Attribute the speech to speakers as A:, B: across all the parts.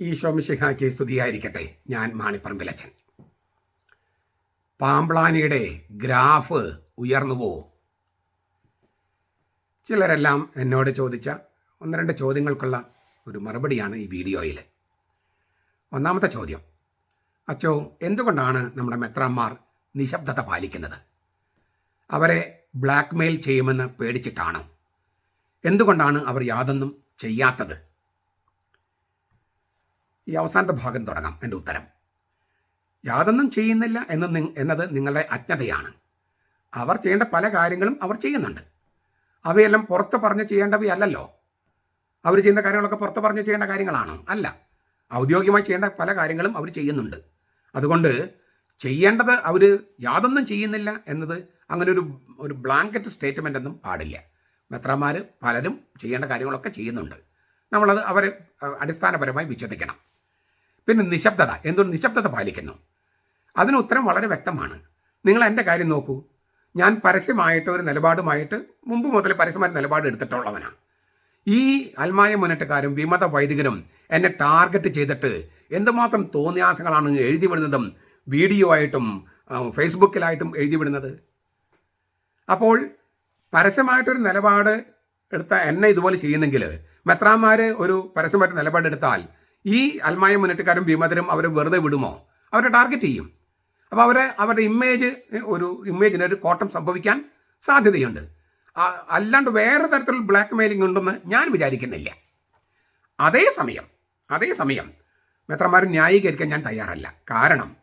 A: ഈ ഷോമിഷിഹാക്കി സ്തുതിയായിരിക്കട്ടെ ഞാൻ മാണിപ്പറമ്പിലച്ചൻ പാമ്പ്ളാനിയുടെ ഗ്രാഫ് ഉയർന്നു ഉയർന്നുവോ ചിലരെല്ലാം എന്നോട് ചോദിച്ച ഒന്ന് രണ്ട് ചോദ്യങ്ങൾക്കുള്ള ഒരു മറുപടിയാണ് ഈ വീഡിയോയിൽ. ഒന്നാമത്തെ ചോദ്യം. അച്ചോ എന്തുകൊണ്ടാണ് നമ്മുടെ മെത്രാന്മാർ നിശബ്ദത പാലിക്കുന്നത്? അവരെ ബ്ലാക്ക്മെയിൽ ചെയ്യുമെന്ന് പേടിച്ചിട്ടാണോ? എന്തുകൊണ്ടാണ് അവർ യാതൊന്നും ചെയ്യാത്തത്? ഈ അവസാനത്തെ ഭാഗം തുടങ്ങാം എന്റെ ഉത്തരം. യാതൊന്നും ചെയ്യുന്നില്ല എന്ന് എന്നത് നിങ്ങളുടെ അജ്ഞതയാണ്. അവർ ചെയ്യേണ്ട പല കാര്യങ്ങളും അവർ ചെയ്യുന്നുണ്ട്. അവയെല്ലാം പുറത്ത് പറഞ്ഞ് ചെയ്യേണ്ടവയല്ലല്ലോ. അവർ ചെയ്യുന്ന കാര്യങ്ങളൊക്കെ പുറത്ത് പറഞ്ഞ് ചെയ്യേണ്ട കാര്യങ്ങളാണോ? അല്ല. ഔദ്യോഗികമായി ചെയ്യേണ്ട പല കാര്യങ്ങളും അവർ ചെയ്യുന്നുണ്ട്. അതുകൊണ്ട് ചെയ്യേണ്ടത് അവർ യാതൊന്നും ചെയ്യുന്നില്ല എന്നത് അങ്ങനെ ഒരു ഒരു ബ്ലാങ്കറ്റ് സ്റ്റേറ്റ്മെന്റ് ഒന്നും പാടില്ല. മെത്രമാർ പലരും ചെയ്യേണ്ട കാര്യങ്ങളൊക്കെ ചെയ്യുന്നുണ്ട്. നമ്മളത് അവരെ അടിസ്ഥാനപരമായി വിശ്വസിക്കണം. പിന്നെ നിശബ്ദത എന്തുകൊണ്ട് നിശബ്ദത പാലിക്കുന്നു? അതിന് ഉത്തരം വളരെ വ്യക്തമാണ്. നിങ്ങൾ എന്റെ കാര്യം നോക്കൂ. ഞാൻ പരസ്യമായിട്ട് ഒരു നിലപാടുമായിട്ട് മുമ്പ് മുതൽ പരസ്യമായിട്ട് നിലപാട് എടുത്തിട്ടുള്ളവനാണ്. ഈ അൽമായ മുന്നേറ്റക്കാരും വിമത വൈദികരും എന്നെ ടാർഗറ്റ് ചെയ്തിട്ട് എന്തുമാത്രം തോന്നിയാസങ്ങളാണ് എഴുതി വിടുന്നതും വീഡിയോ ആയിട്ടും ഫേസ്ബുക്കിലായിട്ടും എഴുതി വിടുന്നത്? അപ്പോൾ പരസ്യമായിട്ടൊരു നിലപാട് എടുത്ത എന്നെ ഇതുപോലെ ചെയ്യുന്നെങ്കിൽ മെത്രാന്മാർ ഒരു പരസ്യമായിട്ട് നിലപാടെടുത്താൽ ഈ അൽമായ മുന്നേറ്റക്കാരും വിമതരും അവരെ വെറുതെ വിടുമോ? അവരെ ടാർഗറ്റ് ചെയ്യും. അപ്പോൾ അവരെ അവരുടെ ഇമേജ് ഒരു ഇമേജിന് ഒരു കോട്ടം സംഭവിക്കാൻ സാധ്യതയുണ്ട്. അല്ലാണ്ട് വേറെ തരത്തിലുള്ള ബ്ലാക്ക് മെയിലിംഗ് ഉണ്ടെന്ന് ഞാൻ വിചാരിക്കുന്നില്ല. അതേസമയം അതേസമയം മെത്രമാരും ന്യായീകരിക്കാൻ ഞാൻ തയ്യാറല്ല. കാരണം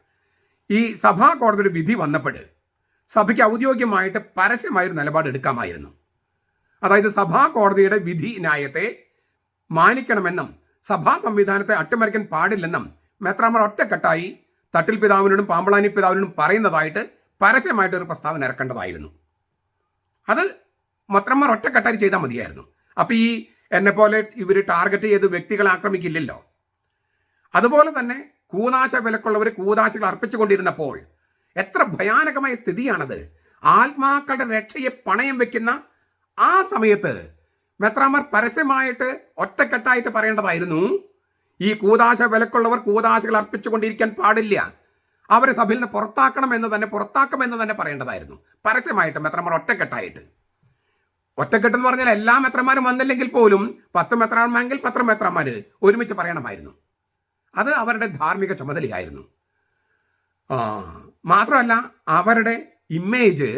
A: ഈ സഭാ കോടതി ഒരു വിധി വന്നപ്പോൾ സഭയ്ക്ക് ഔദ്യോഗികമായിട്ട് പരസ്യമായൊരു നിലപാട് എടുക്കാമായിരുന്നു. അതായത് സഭാ കോടതിയുടെ വിധി ന്യായത്തെ മാനിക്കണമെന്നും സഭാ സംവിധാനത്തെ അട്ടിമറിക്കാൻ പാടില്ലെന്നും മെത്രാമർ ഒറ്റക്കെട്ടായി തട്ടിൽ പിതാവിനോടും പാമ്പളാനി പിതാവിനോടും പറയുന്നതായിട്ട് പരസ്യമായിട്ട് ഒരു പ്രസ്താവന ഇറക്കേണ്ടതായിരുന്നു. അത് മെത്രാമർ ഒറ്റക്കെട്ടായി ചെയ്താൽ മതിയായിരുന്നു. അപ്പം ഈ എന്നെ പോലെ ഇവർ ടാർഗറ്റ് ചെയ്ത് വ്യക്തികളെ ആക്രമിക്കില്ലല്ലോ. അതുപോലെ തന്നെ കൂതാശ വിലക്കുള്ളവർ കൂതാശകൾ അർപ്പിച്ചുകൊണ്ടിരുന്നപ്പോൾ എത്ര ഭയാനകമായ സ്ഥിതിയാണത്. ആത്മാക്കളുടെ രക്ഷയെ പണയം വെക്കുന്ന ആ സമയത്ത് മെത്രാമർ പരസ്യമായിട്ട് ഒറ്റക്കെട്ടായിട്ട് പറയേണ്ടതായിരുന്നു. ഈ കൂതാശ വിലക്കുള്ളവർ കൂതാശകൾ അർപ്പിച്ചുകൊണ്ടിരിക്കാൻ പാടില്ല. അവരെ സഭയിൽ നിന്ന് പുറത്താക്കണം എന്ന് തന്നെ പുറത്താക്കും എന്ന് തന്നെ പറയേണ്ടതായിരുന്നു. പരസ്യമായിട്ട് മെത്രമാർ ഒറ്റക്കെട്ടായിട്ട്. ഒറ്റക്കെട്ട് എന്ന് പറഞ്ഞാൽ എല്ലാ മെത്രമാരും വന്നില്ലെങ്കിൽ പോലും പത്ത് മെത്രാന്മാരെങ്കിൽ പത്ത് മെത്രാന്മാർ ഒരുമിച്ച് പറയണമായിരുന്നു. അത് അവരുടെ ധാർമ്മിക ചുമതലയായിരുന്നു. മാത്രമല്ല അവരുടെ ഇമേജ്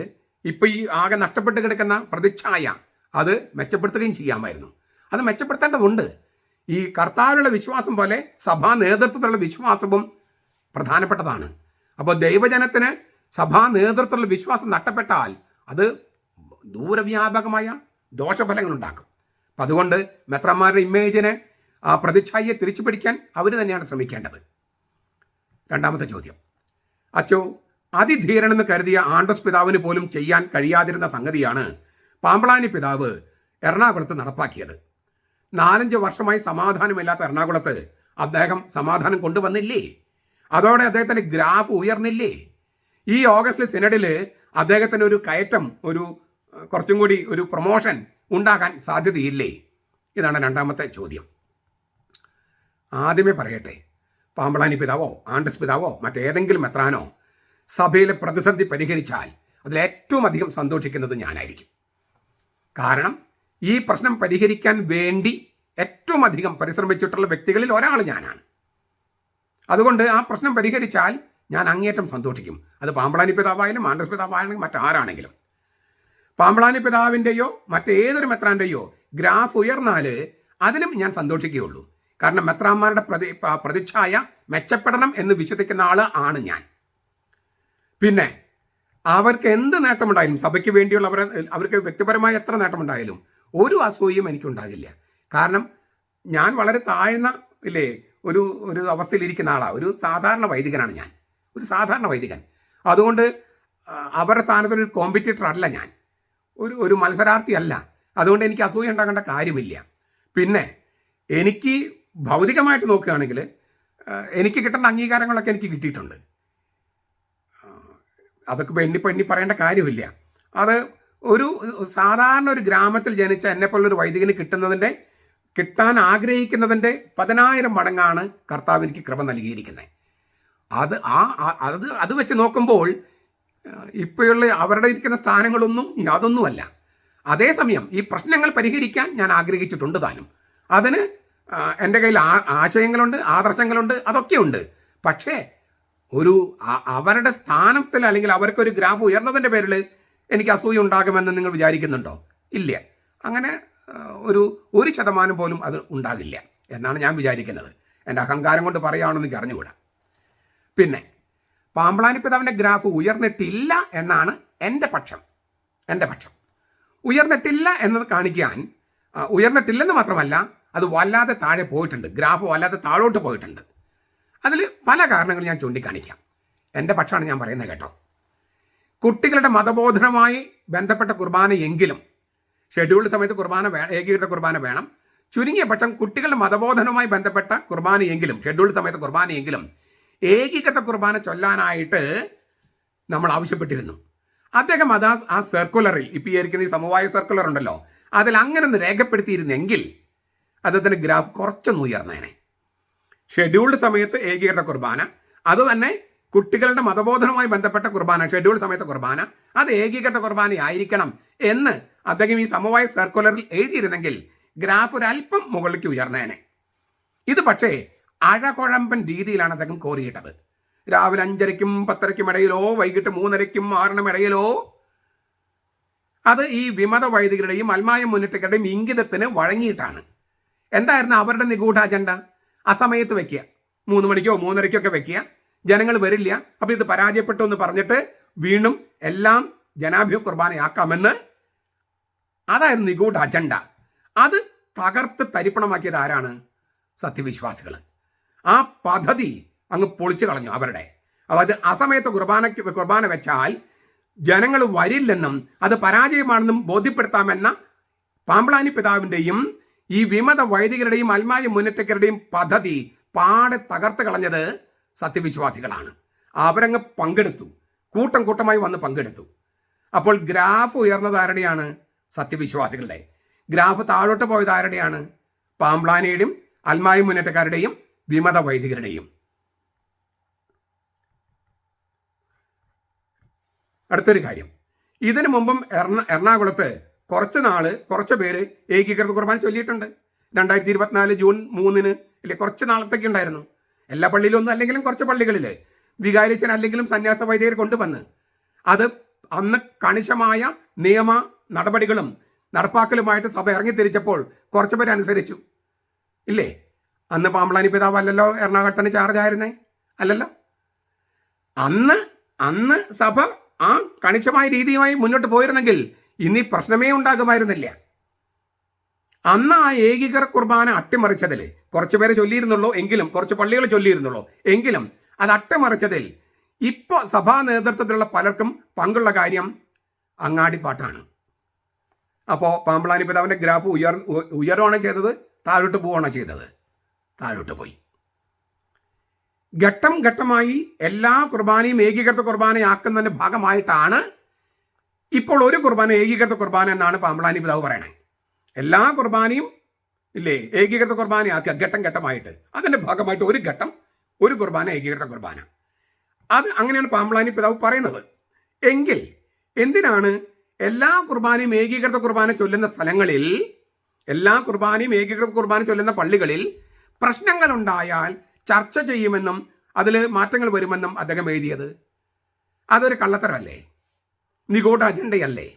A: ഇപ്പൊ ഈ ആകെ നഷ്ടപ്പെട്ട് കിടക്കുന്ന പ്രതിച്ഛായ അത് മെച്ചപ്പെടുത്തുകയും ചെയ്യാമായിരുന്നു. അത് മെച്ചപ്പെടുത്തേണ്ടതുണ്ട്. ഈ കർത്താവിലുള്ള വിശ്വാസം പോലെ സഭാ നേതൃത്വത്തിലുള്ള വിശ്വാസവും പ്രധാനപ്പെട്ടതാണ്. അപ്പോൾ ദൈവജനത്തിന് സഭാ നേതൃത്വത്തിലുള്ള വിശ്വാസം നഷ്ടപ്പെട്ടാൽ അത് ദൂരവ്യാപകമായ ദോഷഫലങ്ങൾ ഉണ്ടാക്കും അപ്പം അതുകൊണ്ട് മെത്രന്മാരുടെ ഇമേജിനെ ആ പ്രതിച്ഛായയെ തിരിച്ചു പിടിക്കാൻ അവർ തന്നെയാണ് ശ്രമിക്കേണ്ടത്. രണ്ടാമത്തെ ചോദ്യം. അച്ചോ അതിധീരനെന്ന് കരുതിയ ആണ്ടസ് പിതാവിന് പോലും ചെയ്യാൻ കഴിയാതിരുന്ന സംഗതിയാണ് പാമ്പളാനി പിതാവ് എറണാകുളത്ത് നടപ്പാക്കിയത്. നാലഞ്ച് വർഷമായി സമാധാനമില്ലാത്ത എറണാകുളത്ത് അദ്ദേഹം സമാധാനം കൊണ്ടുവന്നില്ലേ? അതോടെ അദ്ദേഹത്തിന് ഗ്രാഫ് ഉയർന്നില്ലേ? ഈ ഓഗസ്റ്റ് സിനഡിൽ അദ്ദേഹത്തിന് ഒരു കയറ്റം ഒരു കുറച്ചും കൂടി ഒരു പ്രൊമോഷൻ ഉണ്ടാകാൻ സാധ്യതയില്ലേ? ഇതാണ് രണ്ടാമത്തെ ചോദ്യം. ആദ്യമേ പറയട്ടെ പാമ്പളാനി പിതാവോ ആണ്ടസ് പിതാവോ മറ്റേതെങ്കിലും എത്രാനോ സഭയിലെ പ്രതിസന്ധി പരിഹരിച്ചാൽ അതിൽ ഏറ്റവും അധികം സന്തോഷിക്കുന്നത് ഞാനായിരിക്കും. കാരണം ഈ പ്രശ്നം പരിഹരിക്കാൻ വേണ്ടി ഏറ്റവും അധികം പരിശ്രമിച്ചിട്ടുള്ള വ്യക്തികളിൽ ഒരാൾ ഞാനാണ്. അതുകൊണ്ട് ആ പ്രശ്നം പരിഹരിച്ചാൽ ഞാൻ അങ്ങേയറ്റം സന്തോഷിക്കും. അത് പാമ്പളാനി പിതാവായാലും മാണ്ഡസ് പിതാവായാലും മറ്റാരാണെങ്കിലും. പാമ്പളാനി പിതാവിന്റെയോ മറ്റേതൊരു മെത്രാന്റെയോ ഗ്രാഫ് ഉയർന്നാൽ അതിലും ഞാൻ സന്തോഷിക്കുകയുള്ളൂ. കാരണം മെത്രാന്മാരുടെ പ്രതി പ്രതിച്ഛായ മെച്ചപ്പെടണം എന്ന് വിശ്വസിക്കുന്ന ആൾ ആണ് ഞാൻ. പിന്നെ അവർക്ക് എന്ത് നേട്ടമുണ്ടായാലും സഭയ്ക്ക് വേണ്ടിയുള്ള അവരെ അവർക്ക് വ്യക്തിപരമായ എത്ര നേട്ടമുണ്ടായാലും ഒരു അസൂയയും എനിക്കുണ്ടാകില്ല. കാരണം ഞാൻ വളരെ താഴ്ന്ന ഇല്ലേ ഒരു ഒരു അവസ്ഥയിലിരിക്കുന്ന ആളാണ് ഒരു സാധാരണ വൈദികനാണ് ഞാൻ. ഒരു സാധാരണ വൈദികൻ. അതുകൊണ്ട് അവരുടെ സ്ഥാനത്ത് ഒരു കോമ്പറ്റീറ്റർ അല്ല ഞാൻ. ഒരു ഒരു മത്സരാർത്ഥി അല്ല. അതുകൊണ്ട് എനിക്ക് അസൂയ ഉണ്ടാകേണ്ട കാര്യമില്ല. പിന്നെ എനിക്ക് ഭൗതികമായിട്ട് നോക്കുകയാണെങ്കിൽ എനിക്ക് കിട്ടേണ്ട അംഗീകാരങ്ങളൊക്കെ എനിക്ക് കിട്ടിയിട്ടുണ്ട്. അതൊക്കെ എണ്ണി പെണ്ണി പറയേണ്ട കാര്യമില്ല. അത് ഒരു സാധാരണ ഒരു ഗ്രാമത്തിൽ ജനിച്ച എന്നെ പോലൊരു വൈദികന് കിട്ടുന്നതിന്റെ കിട്ടാൻ ആഗ്രഹിക്കുന്നതിന്റെ പതിനായിരം മടങ്ങാണ് കർത്താവ് എനിക്ക് കൃപ നൽകിയിരിക്കുന്നത്. അത് ആ അത് അത് വെച്ച് നോക്കുമ്പോൾ ഇപ്പോഴുള്ള അവരുടെ ഇരിക്കുന്ന സ്ഥാനങ്ങളൊന്നും യാതൊന്നുമല്ല അതേസമയം ഈ പ്രശ്നങ്ങൾ പരിഹരിക്കാൻ ഞാൻ ആഗ്രഹിച്ചിട്ടുണ്ട് താനും. അതിന് എന്റെ കയ്യിൽ ആശയങ്ങളുണ്ട് ആദർശങ്ങളുണ്ട് അതൊക്കെയുണ്ട്. പക്ഷേ ഒരു അവരുടെ സ്ഥാനത്തിൽ അല്ലെങ്കിൽ അവർക്കൊരു ഗ്രാഫ് ഉയർന്നതിന്റെ പേരിൽ എനിക്ക് അസൂയ ഉണ്ടാകുമെന്ന് നിങ്ങൾ വിചാരിക്കുന്നുണ്ടോ? ഇല്ല. അങ്ങനെ ഒരു ഒരു ശതമാനം പോലും അത് ഉണ്ടാകില്ല എന്നാണ് ഞാൻ വിചാരിക്കുന്നത്. എന്റെ അഹങ്കാരം കൊണ്ട് പറയുകയാണെന്ന് എനിക്ക് അറിഞ്ഞുകൂടാ. പിന്നെ പാമ്പ്ളാനി പിതാവിന്റെ ഗ്രാഫ് ഉയർന്നിട്ടില്ല എന്നാണ് എന്റെ പക്ഷം. എന്റെ പക്ഷം. ഉയർന്നിട്ടില്ല എന്നത് കാണിക്കാൻ ഉയർന്നിട്ടില്ലെന്ന് മാത്രമല്ല അത് വല്ലാതെ താഴെ പോയിട്ടുണ്ട്. ഗ്രാഫ് വല്ലാതെ താഴോട്ട് പോയിട്ടുണ്ട്. അതിൽ പല കാരണങ്ങൾ ഞാൻ ചൂണ്ടിക്കാണിക്കാം. എന്റെ പക്ഷമാണ് ഞാൻ പറയുന്നത് കേട്ടോ. കുട്ടികളുടെ മതബോധനമായി ബന്ധപ്പെട്ട കുർബാന എങ്കിലും ഷെഡ്യൂൾഡ് സമയത്ത് കുർബാന വേ ഏകീകൃത കുർബാന വേണം. ചുരുങ്ങിയ പക്ഷം കുട്ടികളുടെ മതബോധനവുമായി ബന്ധപ്പെട്ട കുർബാനയെങ്കിലും ഷെഡ്യൂൾഡ് സമയത്ത് കുർബാനയെങ്കിലും ഏകീകൃത കുർബാന ചൊല്ലാനായിട്ട് നമ്മൾ ആവശ്യപ്പെട്ടിരുന്നു. അദ്ദേഹം അത് ആ- ആ സർക്കുലറിൽ ഇപ്പോൾ ഈ ഇരിക്കുന്ന ഈ സമവായ സർക്കുലർ ഉണ്ടല്ലോ അതിൽ അങ്ങനെ ഒന്ന് രേഖപ്പെടുത്തിയിരുന്നെങ്കിൽ അദ്ദേഹത്തിന്റെ ഗ്രാഫ് കുറച്ചൊന്ന് ഉയർന്നേനെ. ഷെഡ്യൂൾഡ് സമയത്ത് ഏകീകൃത കുർബാന. അത് തന്നെ കുട്ടികളുടെ മതബോധനവുമായി ബന്ധപ്പെട്ട കുർബാന ഷെഡ്യൂൾഡ് സമയത്ത് കുർബാന. അത് ഏകീകൃത കുർബാനയായിരിക്കണം എന്ന് അദ്ദേഹം ഈ സമവായ സർക്കുലറിൽ എഴുതിയിരുന്നെങ്കിൽ ഗ്രാഫ് ഒരല്പം മുകളിലേക്ക് ഉയർന്നേനെ. ഇത് പക്ഷേ അഴകുഴമ്പൻ രീതിയിലാണ് അദ്ദേഹം കോറിയിട്ടത് രാവിലെ അഞ്ചരയ്ക്കും പത്തരയ്ക്കും ഇടയിലോ വൈകിട്ട് മൂന്നരയ്ക്കും ആറിനും ഇടയിലോ അത് ഈ വിമത വൈദികരുടെയും അൽമായ മുന്നേറ്റക്കാരുടെയും ഇംഗിതത്തിന് വഴങ്ങിയിട്ടാണ്. എന്തായിരുന്നു അവരുടെ നിഗൂഢ അജണ്ട? അസമയത്ത് വെക്കുക. മൂന്ന് മണിക്കോ മൂന്നരയ്ക്കോ ഒക്കെ വെക്കുക. ജനങ്ങൾ വരില്ല. അപ്പോൾ ഇത് പരാജയപ്പെട്ടു എന്ന് പറഞ്ഞിട്ട് വീണ്ടും എല്ലാം ജനാഭ്യ കുർബാനയാക്കാമെന്ന് അതായിരുന്നു നിഗൂഢ അജണ്ട. അത് തകർത്ത് തരിപ്പണമാക്കിയത് ആരാണ്? സത്യവിശ്വാസികൾ ആ പദ്ധതി അങ്ങ് പൊളിച്ചു കളഞ്ഞു അവരുടെ. അതായത് അസമയത്ത് കുർബാനയ്ക്ക് കുർബാന വെച്ചാൽ ജനങ്ങൾ വരില്ലെന്നും അത് പരാജയമാണെന്നും ബോധ്യപ്പെടുത്താമെന്ന പാമ്പളാനി പിതാവിന്റെയും ഈ വിമത വൈദികരുടെയും അൽമായ മുന്നേറ്റക്കാരുടെയും പദ്ധതി പാടെ തകർത്ത് കളഞ്ഞത് സത്യവിശ്വാസികളാണ്. അവരങ്ങ് പങ്കെടുത്തു. കൂട്ടം കൂട്ടമായി വന്ന് പങ്കെടുത്തു. അപ്പോൾ ഗ്രാഫ് ഉയർന്നത് ആരുടെയാണ്? സത്യവിശ്വാസികളുടെ. ഗ്രാഫ് താഴോട്ട് പോയത് ആരുടെയാണ്? പാംബ്ലാനയുടെയും അൽമായ മുന്നേറ്റക്കാരുടെയും വിമത വൈദികരുടെയും. അടുത്തൊരു കാര്യം. ഇതിനു മുമ്പും എറണ എറണാകുളത്ത് കുറച്ച് നാൾ കുറച്ച് പേര് ഏകീകൃത കുർബാന ചൊല്ലിയിട്ടുണ്ട്. രണ്ടായിരത്തി ഇരുപത്തിനാല് ജൂൺ മൂന്നിന് അല്ലെ കുറച്ച് നാളത്തേക്ക് ഉണ്ടായിരുന്നു. എല്ലാ പള്ളിയിലും ഒന്നും അല്ലെങ്കിലും കുറച്ച് പള്ളികളിൽ വികാരിച്ചൻ അല്ലെങ്കിലും സന്യാസ വൈദികർ കൊണ്ടുവന്ന് അത് അന്ന് കണിശമായ നിയമ നടപടികളും നടപ്പാക്കലുമായിട്ട് സഭ ഇറങ്ങി തിരിച്ചപ്പോൾ കുറച്ച് പേര് അനുസരിച്ചു. ഇല്ലേ? അന്ന് പാമ്പളാനി പിതാവ് അല്ലല്ലോ എറണാകുളത്തിന് ചാർജ് ആയിരുന്നേ? അല്ലല്ലോ? അന്ന് അന്ന് സഭ ആ കണിശമായ രീതിയുമായി മുന്നോട്ട് പോയിരുന്നെങ്കിൽ ഇനി പ്രശ്നമേ ഉണ്ടാകുമായിരുന്നില്ല. അന്ന് ആ ഏകീകൃത കുർബാന അട്ടിമറിച്ചതിൽ കുറച്ച് പേരെ ചൊല്ലിയിരുന്നുള്ളൂ എങ്കിലും കുറച്ച് പള്ളികൾ ചൊല്ലിയിരുന്നുള്ളൂ എങ്കിലും അത് അട്ടിമറിച്ചതിൽ ഇപ്പോൾ സഭാ നേതൃത്വത്തിലുള്ള പലർക്കും പങ്കുള്ള കാര്യം അങ്ങാടിപ്പാട്ടാണ്. അപ്പോൾ പാമ്പളാനി പിതാവിന്റെ ഗ്രാഫ് ഉയർ ഉയരുവാണ് ചെയ്തത് താഴോട്ട് പോവാണ് ചെയ്തത്. താഴോട്ട് പോയി. ഘട്ടം ഘട്ടമായി എല്ലാ കുർബാനയും ഏകീകൃത കുർബാനയാക്കുന്നതിന്റെ ഭാഗമായിട്ടാണ് ഇപ്പോൾ ഒരു കുർബാന ഏകീകൃത കുർബാന എന്നാണ് പാമ്പളാനി പിതാവ് പറയണേ. എല്ലാ കുർബാനയും ഇല്ലേ ഏകീകൃത കുർബാന ആക്കുക ഘട്ടം ഘട്ടമായിട്ട്. അതിന്റെ ഭാഗമായിട്ട് ഒരു ഘട്ടം ഒരു കുർബാന ഏകീകൃത കുർബാന. അത് അങ്ങനെയാണ് പാമ്പളാനി പിതാവ് പറയുന്നത്. എങ്കിൽ എന്തിനാണ് എല്ലാ കുർബാനയും ഏകീകൃത കുർബാന ചൊല്ലുന്ന സ്ഥലങ്ങളിൽ എല്ലാ കുർബാനയും ഏകീകൃത കുർബാന ചൊല്ലുന്ന പള്ളികളിൽ പ്രശ്നങ്ങൾ ഉണ്ടായാൽ ചർച്ച ചെയ്യുമെന്നും അതിൽ മാറ്റങ്ങൾ വരുമെന്നും അദ്ദേഹം എഴുതിയത്. അതൊരു കള്ളത്തരമല്ലേ? നിഗൂഢ അജണ്ടയല്ലേ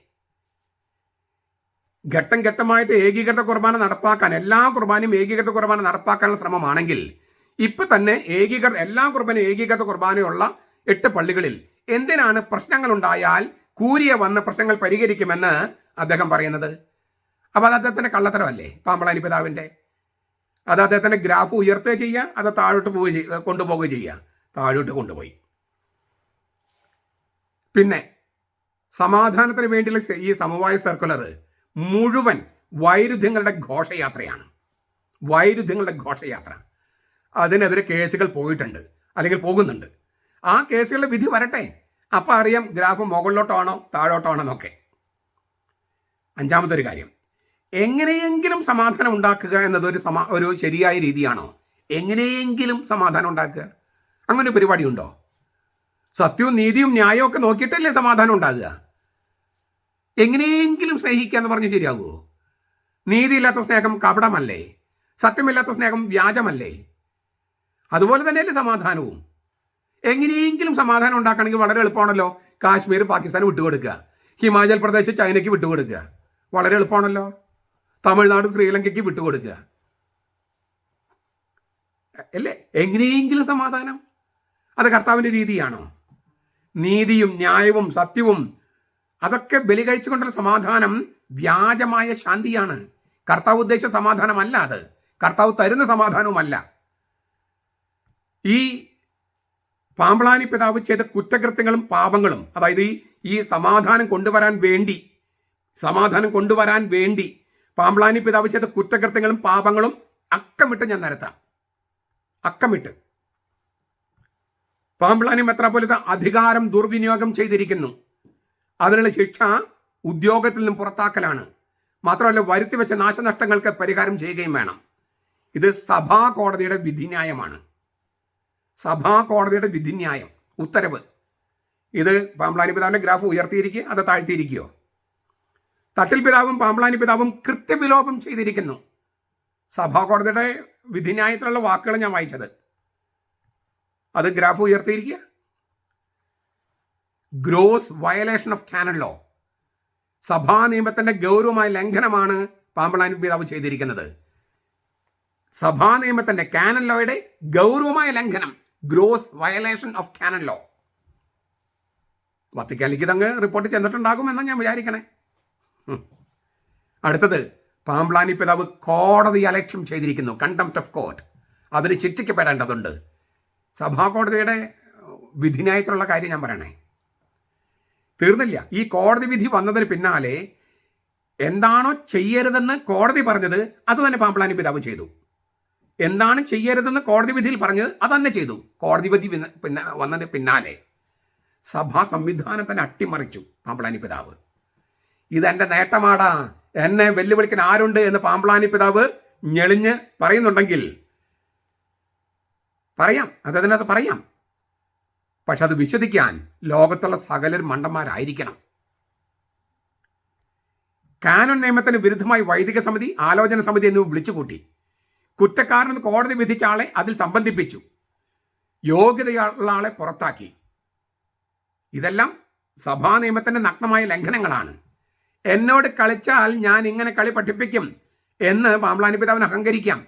A: ഘട്ടം ഘട്ടമായിട്ട് ഏകീകൃത കുർബാന നടപ്പാക്കാൻ എല്ലാ കുർബാനയും ഏകീകൃത കുർബാന നടപ്പാക്കാനുള്ള ശ്രമമാണെങ്കിൽ ഇപ്പൊ തന്നെ ഏകീകൃത എല്ലാ കുർബാനയും ഏകീകൃത കുർബാനയുള്ള എട്ട് പള്ളികളിൽ എന്തിനാണ് പ്രശ്നങ്ങൾ ഉണ്ടായാൽ കൂരിയ വന്ന പ്രശ്നങ്ങൾ പരിഹരിക്കുമെന്ന് അദ്ദേഹം പറയുന്നത്? അപ്പൊ അത് അദ്ദേഹത്തിന്റെ കള്ളത്തരമല്ലേ പാമ്പളാനി പിതാവിന്റെ? അത് അദ്ദേഹത്തിന്റെ ഗ്രാഫ് ഉയർത്തുകയോ ചെയ്യുക അത് താഴോട്ട് പോവുകയോ ചെയ്യുക കൊണ്ടുപോവുക ചെയ്യുക. താഴോട്ട് കൊണ്ടുപോയി. പിന്നെ സമാധാനത്തിന് വേണ്ടിയുള്ള ഈ സമവായ സർക്കുലർ മുഴുവൻ വൈരുദ്ധ്യങ്ങളുടെ ഘോഷയാത്രയാണ്. വൈരുദ്ധ്യങ്ങളുടെ ഘോഷയാത്ര അതിനെതിരെ കേസുകൾ പോയിട്ടുണ്ട് അല്ലെങ്കിൽ പോകുന്നുണ്ട്. ആ കേസുകളുടെ വിധി വരട്ടെ. അപ്പം അറിയാം ഗ്രാഫ് മുകളിലോട്ടാണോ താഴോട്ടാണോ എന്നൊക്കെ. അഞ്ചാമത്തെ ഒരു കാര്യം. എങ്ങനെയെങ്കിലും സമാധാനം ഉണ്ടാക്കുക എന്നത് ഒരു സമാ ഒരു ശരിയായ രീതിയാണോ? എങ്ങനെയെങ്കിലും സമാധാനം ഉണ്ടാക്കുക. അങ്ങനെ പരിപാടി ഉണ്ടോ സത്യവും നീതിയും ന്യായവും ഒക്കെ നോക്കിയിട്ടല്ലേ സമാധാനം ഉണ്ടാകുക? എങ്ങനെയെങ്കിലും സ്നേഹിക്കുക എന്ന് പറഞ്ഞ് ശരിയാകുമോ നീതിയില്ലാത്ത സ്നേഹം കപടമല്ലേ? സത്യമില്ലാത്ത സ്നേഹം വ്യാജമല്ലേ? അതുപോലെ തന്നെയല്ലേ സമാധാനവും. എങ്ങനെയെങ്കിലും സമാധാനം ഉണ്ടാക്കണമെങ്കിൽ വളരെ എളുപ്പമാണല്ലോ കാശ്മീർ പാകിസ്ഥാൻ വിട്ടുകൊടുക്കുക. ഹിമാചൽ പ്രദേശ് ചൈനയ്ക്ക് വിട്ടുകൊടുക്കുക. വളരെ എളുപ്പമാണല്ലോ. തമിഴ്നാട് ശ്രീലങ്കയ്ക്ക് വിട്ടുകൊടുക്കുക. അല്ലേ? എങ്ങനെയെങ്കിലും സമാധാനം. അത് കർത്താവിന്റെ രീതിയാണോ? നീതിയും ന്യായവും സത്യവും അതൊക്കെ ബലി കഴിച്ചുകൊണ്ടുള്ള സമാധാനം വ്യാജമായ ശാന്തിയാണ്. കർത്താവ് ഉദ്ദേശിച്ച സമാധാനമല്ല അത്. കർത്താവ് തരുന്ന സമാധാനവുമല്ല. ഈ പാമ്പളാനി പിതാവ് ചെയ്ത കുറ്റകൃത്യങ്ങളും പാപങ്ങളും അതായത് ഈ സമാധാനം കൊണ്ടുവരാൻ വേണ്ടി സമാധാനം കൊണ്ടുവരാൻ വേണ്ടി പാമ്പളാനി പിതാവ് ചെയ്ത കുറ്റകൃത്യങ്ങളും പാപങ്ങളും അക്കമിട്ട് ഞാൻ നിരത്താം. അക്കമിട്ട്. പാമ്പളാനി പോലത്തെ അധികാരം ദുർവിനിയോഗം ചെയ്തിരിക്കുന്നു. അതിനുള്ള ശിക്ഷ ഉദ്യോഗത്തിൽ നിന്നും പുറത്താക്കലാണ്. മാത്രമല്ല വരുത്തി വെച്ച നാശനഷ്ടങ്ങൾക്ക് പരിഹാരം ചെയ്യുകയും വേണം. ഇത് സഭാ കോടതിയുടെ വിധിന്യായമാണ്. സഭാ കോടതിയുടെ വിധിന്യായം. ഉത്തരവ്. ഇത് പാമ്പളാനി പിതാവിന്റെ ഗ്രാഫ് ഉയർത്തിയിരിക്കുക അത് താഴ്ത്തിയിരിക്കുകയോ തട്ടിൽ പിതാവും പാമ്പളാനി പിതാവും കൃത്യവിലോപം ചെയ്തിരിക്കുന്നു. സഭാ കോടതിയുടെ വിധിന്യായത്തിലുള്ള വാക്കുകൾ ഞാൻ വായിച്ചത്. അത് graph ഉയർത്തിയിരിക്കുക gross violation of canon law. സഭാ നിയമത്തിന്റെ ഗൗരവമായ ലംഘനമാണ് പാമ്പളാനി പിതാവ് ചെയ്തിരിക്കുന്നത്. സഭാ നിയമത്തിന്റെ കാനൻ ലോയുടെ ഗൗരവമായ ലംഘനം gross violation of canon law. വത്തിക്കാനിലേക്ക് തങ്ങ് റിപ്പോർട്ട് ചെന്നിട്ടുണ്ടാകുമെന്ന് ഞാൻ വിചാരിക്കണേ. അടുത്തത് പാമ്പ്ലാനി പിതാവ് കോടതി അലക്ഷ്യം ചെയ്തിരിക്കുന്നു കണ്ടംപ്റ്റ് ഓഫ് കോർട്ട് അതിന് ശിക്ഷിക്കപ്പെടേണ്ടതുണ്ട് സഭാ കോടതിയുടെ വിധിന്യായത്തിലുള്ള കാര്യം ഞാൻ പറയണേ. തീർന്നില്ല. ഈ കോടതി വിധി വന്നതിന് പിന്നാലെ എന്താണോ ചെയ്യരുതെന്ന് കോടതി പറഞ്ഞത് അത് തന്നെ പാമ്പളാനി പിതാവ് ചെയ്തു. എന്താണ് ചെയ്യരുതെന്ന് കോടതി വിധിയിൽ പറഞ്ഞത് അത് തന്നെ ചെയ്തു. കോടതി വിധി പിന്നെ വന്നതിന് പിന്നാലെ സഭാ സംവിധാനത്തിന് അട്ടിമറിച്ചു പാമ്പളാനി പിതാവ്. ഇതെന്റെ നേട്ടമാടാ. എന്നെ വെല്ലുവിളിക്കാൻ ആരുണ്ട് എന്ന് പാമ്പളാനി പിതാവ് ഞെളിഞ്ഞ് പറയുന്നുണ്ടെങ്കിൽ പറയാം. അതതിനകത്ത് പറയാം. പക്ഷെ അത് വിശ്വസിക്കാൻ ലോകത്തുള്ള സകലർ മണ്ടന്മാരായിരിക്കണം. കാനൻ നിയമത്തിന് വിരുദ്ധമായി വൈദിക സമിതി ആലോചന സമിതി എന്നിവ വിളിച്ചുകൂട്ടി. കുറ്റക്കാരനെന്ന് കോടതി വിധിച്ച ആളെ അതിൽ സംബന്ധിപ്പിച്ചു. യോഗ്യതയുള്ള ആളെ പുറത്താക്കി. ഇതെല്ലാം സഭാ നിയമത്തിന്റെ നഗ്നമായ ലംഘനങ്ങളാണ്. എന്നോട് കളിച്ചാൽ ഞാൻ ഇങ്ങനെ കളി പഠിപ്പിക്കും എന്ന് പാമ്പ്ലാനി പിതാവിന് അഹങ്കരിക്കാം.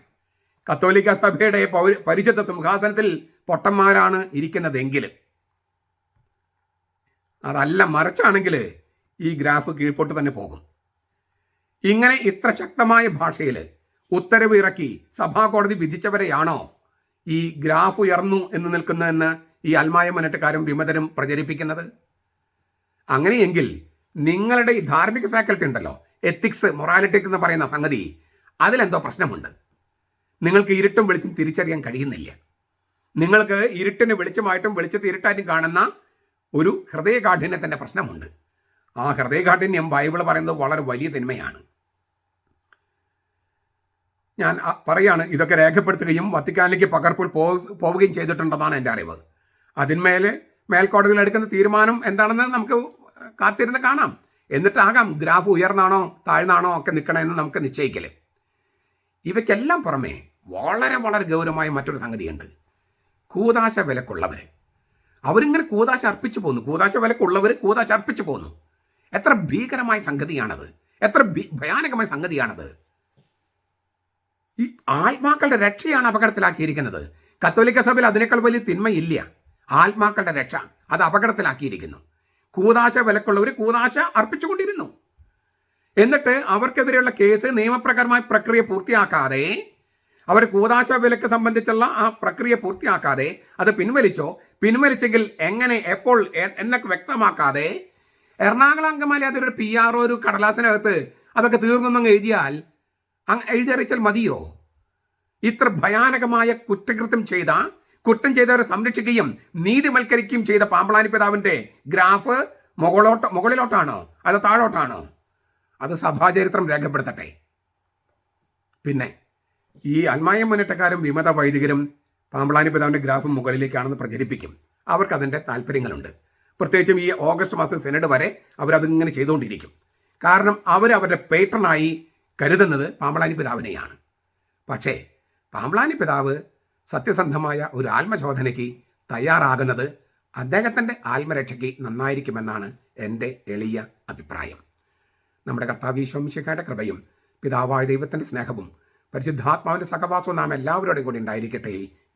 A: കത്തോലിക്ക സഭയുടെ പൗര- പരിചിത സിംഹാസനത്തിൽ പൊട്ടന്മാരാണ് ഇരിക്കുന്നതെങ്കിൽ. അതല്ല മറിച്ചാണെങ്കിൽ ഈ ഗ്രാഫ് കീഴ്പോട്ട് തന്നെ പോകും. ഇങ്ങനെ ഇത്ര ശക്തമായ ഭാഷയിൽ ഉത്തരവ് ഇറക്കി സഭാ കോടതി വിധിച്ചവരെയാണോ ഈ ഗ്രാഫ് ഉയർന്നു എന്ന് നിൽക്കുന്നതെന്ന് ഈ അൽമായ മുന്നേറ്റക്കാരും വിമതരും പ്രചരിപ്പിക്കുന്നത്? അങ്ങനെയെങ്കിൽ നിങ്ങളുടെ ഈ ധാർമ്മിക ഫാക്കൽറ്റി ഉണ്ടല്ലോ എത്തിക്സ് മൊറാലിറ്റി എന്ന് പറയുന്ന സംഗതി അതിലെന്തോ പ്രശ്നമുണ്ട്. നിങ്ങൾക്ക് ഇരുട്ടും വെളിച്ചും തിരിച്ചറിയാൻ കഴിയുന്നില്ല. നിങ്ങൾക്ക് ഇരുട്ടിന് വെളിച്ചമായിട്ടും വെളിച്ചത്ത് ഇരുട്ടായിട്ടും കാണുന്ന ഒരു ഹൃദയകാഠിന്യത്തിന്റെ പ്രശ്നമുണ്ട്. ആ ഹൃദയകാഠിന്യം ബൈബിൾ പറയുന്നത് വളരെ വലിയ തിന്മയാണ്. ഞാൻ പറയാണ് ഇതൊക്കെ രേഖപ്പെടുത്തുകയും വത്തിക്കാനിലേക്ക് പകർപ്പിൽ പോവുകയും ചെയ്തിട്ടുണ്ടെന്നാണ് എന്റെ അറിവ്. അതിന്മേൽ മേൽക്കോടതിയിൽ എടുക്കുന്ന തീരുമാനം എന്താണെന്ന് നമുക്ക് കാത്തിരുന്ന് കാണാം. എന്നിട്ടാകാം ഗ്രാഫ് ഉയർന്നാണോ താഴ്ന്നാണോ ഒക്കെ നിൽക്കണമെന്ന് നമുക്ക് നിശ്ചയിക്കൽ. ഇവയ്ക്കെല്ലാം പുറമേ വളരെ വളരെ ഗൗരവമായ മറ്റൊരു സംഗതിയുണ്ട്. കൂതാശ വിലക്കുള്ളവർ അവരിങ്ങനെ കൂതാശ അർപ്പിച്ചു പോകുന്നു കൂതാശ വിലക്കുള്ളവർ കൂതാശ അർപ്പിച്ചു പോകുന്നു എത്ര ഭീകരമായ സംഗതിയാണത്. എത്ര ഭയാനകമായ സംഗതിയാണത്. ഈ ആത്മാക്കളുടെ രക്ഷയാണ് അപകടത്തിലാക്കിയിരിക്കുന്നത്. കത്തോലിക്ക സഭയിൽ അതിനേക്കാൾ വലിയ തിന്മയില്ല. ആത്മാക്കളുടെ രക്ഷ അത് അപകടത്തിലാക്കിയിരിക്കുന്നു. കൂതാശ വിലക്കുള്ളവർ കൂതാശ അർപ്പിച്ചുകൊണ്ടിരുന്നു. എന്നിട്ട് അവർക്കെതിരെയുള്ള കേസ് നിയമപ്രകാരമായ പ്രക്രിയ പൂർത്തിയാക്കാതെ അവർ കൂതാശ വിലക്ക് സംബന്ധിച്ചുള്ള ആ പ്രക്രിയ പൂർത്തിയാക്കാതെ അത് പിൻവലിച്ചോ പിൻവലിച്ചെങ്കിൽ എങ്ങനെ എപ്പോൾ എന്നൊക്കെ വ്യക്തമാക്കാതെ എറണാകുളം അങ്കമാലി അതൊരു പി ആർ ഒരു കടലാസിനകത്ത് അതൊക്കെ തീർന്നെന്നങ്ങ് എഴുതിയാൽ എഴുതിയറിയിച്ചാൽ മതിയോ? ഇത്ര ഭയാനകമായ കുറ്റകൃത്യം ചെയ്ത കുറ്റം ചെയ്തവരെ സംരക്ഷിക്കുകയും നീതിവൽക്കരിക്കുകയും ചെയ്ത പാമ്പളാനി പിതാവിന്റെ ഗ്രാഫ് മുകളോട്ട് മുകളിലോട്ടാണോ? അത് താഴോട്ടാണോ? അത് സഭാചരിത്രം രേഖപ്പെടുത്തട്ടെ. പിന്നെ ഈ അൽമായ മുന്നേറ്റക്കാരും വിമത വൈദികരും പാമ്പളാനി പിതാവിന്റെ ഗ്രാഫ് മുകളിലേക്കാണെന്ന് പ്രചരിപ്പിക്കും. അവർക്ക് അതിന്റെ താല്പര്യങ്ങളുണ്ട്. പ്രത്യേകിച്ചും ഈ ഓഗസ്റ്റ് മാസം സെനഡ് വരെ അവരതിങ്ങനെ ചെയ്തുകൊണ്ടിരിക്കും. കാരണം അവർ അവരുടെ പേട്രനായി കരുതുന്നത് പാമ്പളാനി പിതാവിനെയാണ്. പക്ഷേ പാമ്പളാനി പിതാവ് സത്യസന്ധമായ ഒരു ആത്മശോധനയ്ക്ക് തയ്യാറാകുന്നത് അദ്ദേഹത്തിന്റെ ആത്മരക്ഷയ്ക്ക് നന്നായിരിക്കുമെന്നാണ് എന്റെ എളിയ അഭിപ്രായം. നമ്മുടെ കർത്താവ് ഈശോമിശിഖയുടെ കൃപയും പിതാവായ ദൈവത്തിന്റെ സ്നേഹവും പരിശുദ്ധാത്മാവിന്റെ സഹവാസവും നാം എല്ലാവരോടും കൂടി ഉണ്ടായിരിക്കട്ടെ.